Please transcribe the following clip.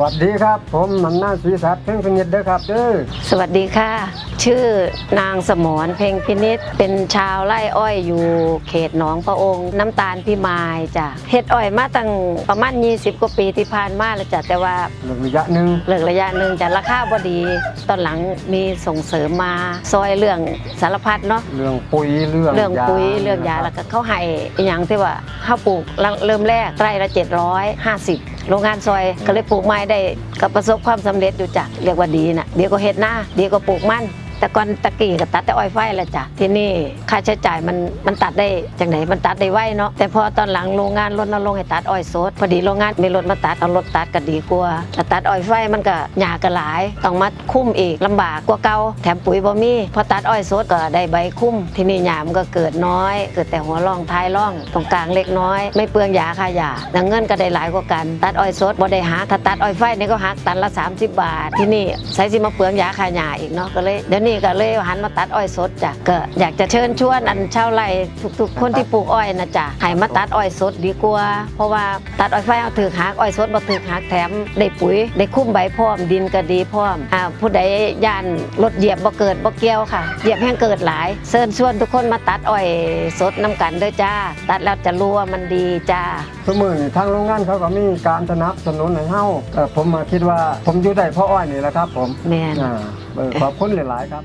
วัสดีครับ ผมนำหน้าศรีสัตว์เพ่งพนิดเด้อครับเด้อสวัสดีค่ะ ชื่อนางสมรเพ็งพินิษเป็นชาวไร่อ้อยอยู่เขตหนองพระองค์ น้ำตาลพี่มายจ้ะเฮ็ดอ้อยมาตั้งประมาณ 20 กว่าปีที่ผ่านมาแล้วจ้ะแต่ว่าหนึ่งระยะหนึ่งเลิกระยะหนึ่งจะราคาบ่ดี ตอนหลังมีส่งเสริมมาซอยเรื่องสารพัดเนาะเรื่องปุ๋ยเรื่องเรื่องปุ๋ยาเรื่องยาแล้วก็เขาให้อหย่างที่ว่า ข้าวปลูกเริ่มแรกไร่ละ 750 โรงงานซอยก็เลยปลูกไม้ได้ก็ประสบความสำเร็จอยู่จ้ะเรียกว่าดีนะเดี๋ยวก็เห็ดหน้าเดี๋ยวก็ปลูกมัน แต่ก่อนตะกี้ก็ตัดแต่อ้อยไฟละจ้ะที่นี่ค่าใช้จ่ายมันมันตัดได้จังไหนมันตัดได้ไวเนาะแต่พอตอนหลังโรงงานรณรงให้ตัดอ้อยสดพอดีโรงงานมีรถมาตัดเอารถตัดก็ดีกว่าแต่ตัดอ้อยไฟมันก็หยาก็หลายต้องมาคุ้มอีกลำบากกว่าเก่าแถมปุ๋ยบ่มีพอตัดอ้อยสดก็ได้ใบคุ้ม ที่นี่หยามันก็เกิดน้อย เกิดแต่หัวร่องท้ายร่อง ตรงกลางเล็กน้อย ไม่เปลืองยาค่ายาแต่เงินก็ได้หลายกว่ากัน ตัดอ้อยสดบ่ได้หักถ้าตัดอ้อยไฟนี่ก็หักตันละ 30 บาท ที่นี่ใช้สิมาเปลืองยาค่ายาอีกเนาะก็เลยเดี๋ยวนี้ก็เลยหันมาตัดอ้อยสดจ้ะก็อยากจะเชิญชวนอันชาวไร่ทุกๆ คนที่ปลูกอ้อยนะจ้ะให้มาตัดอ้อยสดดีกว่า เพราะว่าตัดอ้อยไฟเอาถือหักอ้อยสดบ่ถือหักแถมได้ปุ๋ยได้คุ้มใบพร้อมดินก็ดีพร้อมอ่าผู้ใดย่านรถเหยียบบ่เกิดบ่เกี่ยวค่ะเหยียบแห้งเกิดหลายเชิญชวนทุกคนมาตัดอ้อยสดน้ำกันเด้อจ้า ตัดแล้วจะรู้ว่ามันดีจ้าสมือนี่ทางโรงงานเขาก็มีการสนับสนุนให้เฮาเอ่อผมมาคิดว่าผมอยู่ได้เพราะอ้อยนี่แหละครับ ผมแม่น อ่าเออขอบคุณหลาย ๆ ครับ